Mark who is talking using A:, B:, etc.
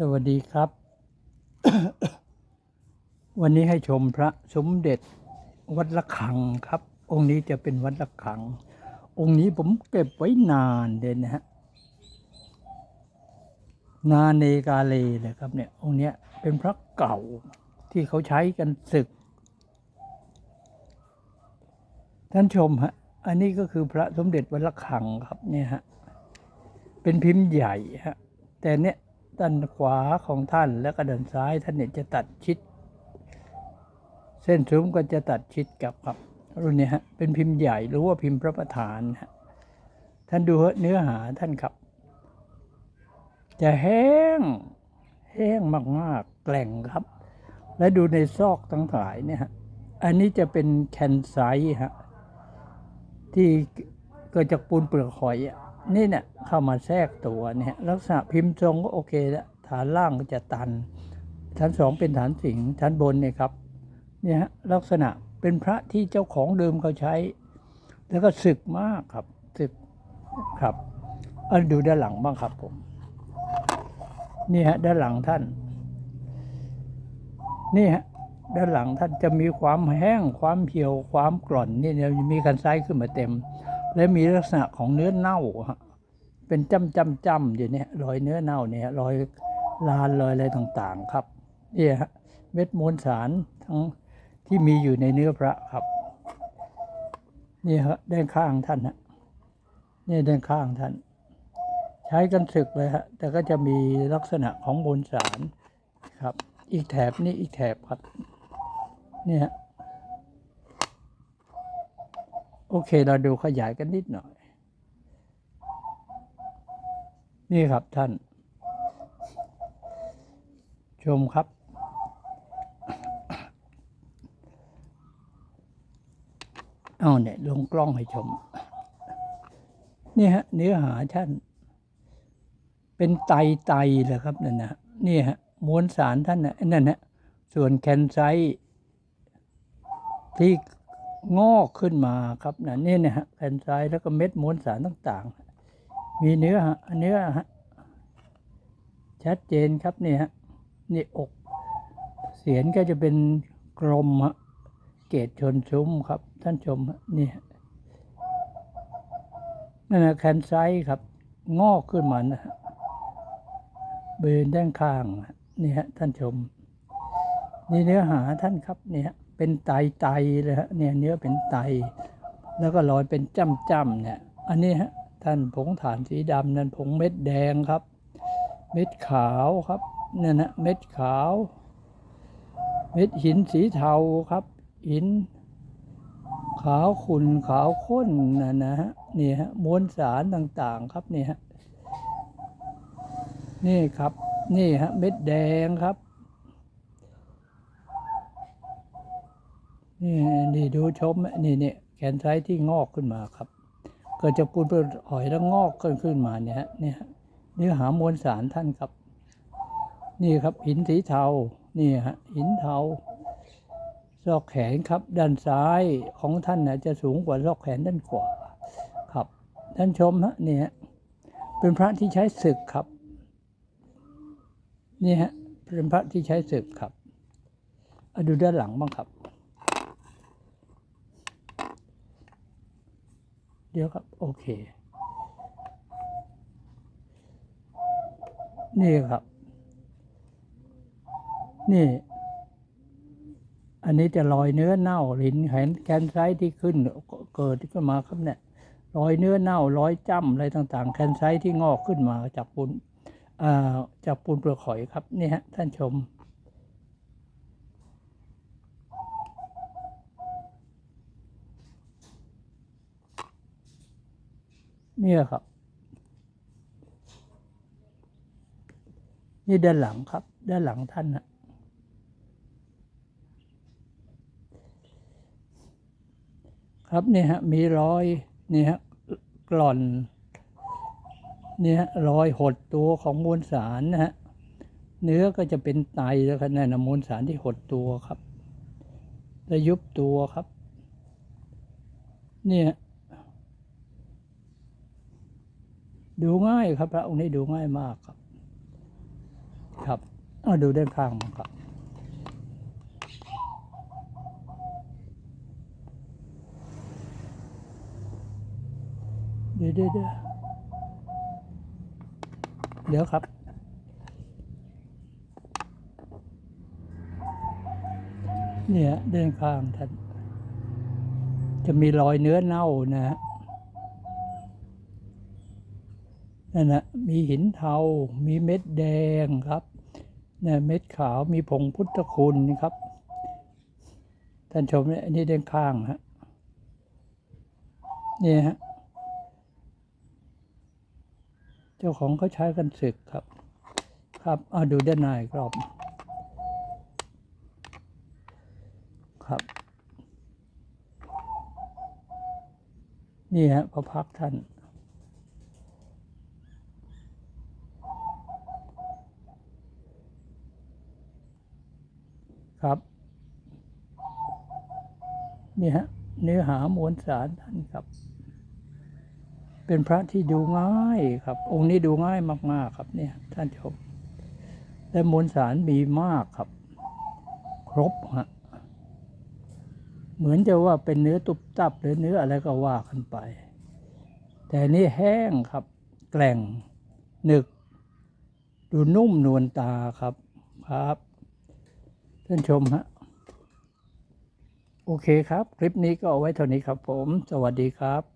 A: สวัสดีครับ วันนี้ให้ชมพระสมเด็จวัดละคังครับ องค์นี้จะเป็นวัดละคัง องค์นี้ผมเก็บไว้นานเลยนะฮะนานเนกาเลเลยครับเนี่ย องค์เนี้ยเป็นพระเก่าที่เขาใช้กันศึก ท่านชมฮะ อันนี้ก็คือพระสมเด็จวัดละคังครับเนี่ยฮะ เป็นพิมพ์ใหญ่ฮะ แต่เนี่ย ด้านขวาของท่านแล้วก็ด้านซ้ายท่านเนี่ยจะตัดชิด เส้นซุ้มก็จะตัดชิดกับครับรุ่นนี้ฮะเป็นพิมพ์ใหญ่หรือว่าพิมพ์พระประธานฮะท่านดูเนื้อหาท่านครับ จะแห้งแห้งมากๆแกล่งครับ และดูในซอกทั้งหลายเนี่ยฮะอันนี้จะเป็นแคนไซฮะที่เกิดจากปูนเปลือกหอยอะ นี่เนี่ยเข้ามาแทรกตัวเนี่ยลักษณะพิมพ์ทรงก็โอเคแล้วฐานล่างก็จะตัน ชั้นสองเป็นฐานสิงชั้นบนเนี่ยครับเนี่ยฮะลักษณะเป็นพระที่เจ้าของเดิมเขาใช้ แล้วก็ศึกมากครับศึกครับอันดูด้านหลังบ้างครับผมนี่ฮะด้านหลังท่าน นี่ฮะด้านหลังท่านจะมีความแห้งความเหี่ยวความกร่อนนี่เนี่ยมีกันไซส์ขึ้นมาเต็ม และมีลักษณะของเนื้อเน่าฮะเป็นจำจำจำอยู่เนี่ยรอยเนื้อเน่าเนี่ยรอยลานรอยอะไรต่างๆครับเนี่ยฮะเม็ดมวลสารทั้งที่มีอยู่ในเนื้อพระครับนี่ฮะด้านข้างท่านฮะนี่ด้านข้างท่าน ใช้กันศึกเลยฮะแต่ก็จะมีลักษณะของมวลสารครับ อีกแถบนี่อีกแถบครับเนี่ยฮะ โอเค เราดูขยายกันนิดหน่อย นี่ครับท่าน ชมครับ เอาเนี่ยลงกล้องให้ชม นี่ฮะ เนื้อหาท่าน เป็นไตไตเลยครับนั่นนะนี่ฮะมวลสารท่านนะนั่นนะส่วนแคนไซที่ งอกขึ้นมาครับนะนี่นะฮะแผ่นทรายแล้วก็เม็ดมวลสารต่างๆ มีเนื้อฮะเนื้อฮะชัดเจนครับนี่ฮะนี่อกเสียนก็จะเป็นกลมฮะเกตชนซุ้มครับ ท่านชมนี่นั่นนะแคนไซครับ งอกขึ้นมานะฮะเบนด้านข้างนี่ฮะท่านชม นี่เนื้อหาท่านครับเนี่ย เป็นไตไตเลยฮะเนี่ยเนื้อเป็นไต แล้วก็รอยเป็นจ้ำจ้ำๆเนี่ย อันนี้ฮะท่านผงฐานสีดำนั่นผงเม็ดแดงครับ เม็ดขาวครับนั่นนะเม็ดขาว เม็ดหินสีเทาครับ หิน ขาวขุ่นขาวข้นนะนะฮะนี่ฮะมวลสารต่างๆครับนี่ฮะนี่ครับ นี่ฮะเม็ดแดงครับ นี่นี่ดูชมนี่เนี่ยแขนซ้ายที่งอกขึ้นมาครับเกิดจากปูนเปลือกหอยแล้วงอกขึ้นขึ้นมาเนี่ยเนี่ยฮะเนื้อหามวลสารท่านครับ นี่ครับหินสีเทานี่ฮะหินเทาซอกแขนครับ ด้านซ้ายของท่านนะจะสูงกว่าซอกแขนด้านขวาครับ ท่านชมฮะนี่ฮะเป็นพระที่ใช้ศึกครับนี่ฮะเป็นพระที่ใช้ศึกครับเอาดูด้านหลังบ้างครับ เดี๋ยวครับ โอเค นี่ครับ นี่ อันนี้จะรอยเนื้อเน่าหินแขนแคนไซที่ขึ้นเกิดขึ้นมาครับเนี่ยรอยเนื้อเน่ารอยจ้ำอะไรต่างๆแคนไซที่งอกขึ้นมาจากปูนจากปูนเปลือกหอยครับนี่ฮะท่านชม เนี่ครับ นี่ด้านหลังครับ ด้านหลังท่านนะครับเนี่ยฮะมีรอยนี่ฮะกล่อนนี่ฮะรอยหดตัวของมวลสารนะฮะเนื้อก็จะเป็นไตแล้วครับนั่นะมวลสารที่หดตัวครับและยุบตัวครับ เนี่ย ดูง่ายครับ พระองค์นี้ดูง่ายมากครับ ครับเอาดูด้านข้างมั้งครับ เดี๋ยวเดี๋ยวเดี๋ยวเดี๋ยวครับเนี่ยด้านข้างท่านจะมีรอยเนื้อเน่านะฮะ นั่นนะมีหินเทา มีเม็ดแดงครับเนี่ยเม็ดขาวมีผงพุทธคุณครับ ท่านชมเนี่ยอันนี้ด้านข้างฮะนี่ฮะ เจ้าของเขาใช้กันศึกครับ ครับเอาดูด้านในกรอบ ครับ นี่ฮะพระพักท่าน ครับ นี่ฮะ เนื้อหามวลสารท่านครับ เป็นพระที่ดูง่ายครับ องค์นี้ดูง่ายมาก ๆ ครับ เนี่ย ท่านชมและมวลสารมีมากครับ ครบฮะเหมือนจะว่าเป็นเนื้อตุบตับหรือเนื้ออะไรก็ว่ากันไป แต่นี่แห้งครับ แกล่งหนึก ดูนุ่มนวลตาครับครับ ท่านชมฮะ โอเคครับ คลิปนี้ก็เอาไว้เท่านี้ครับผม สวัสดีครับ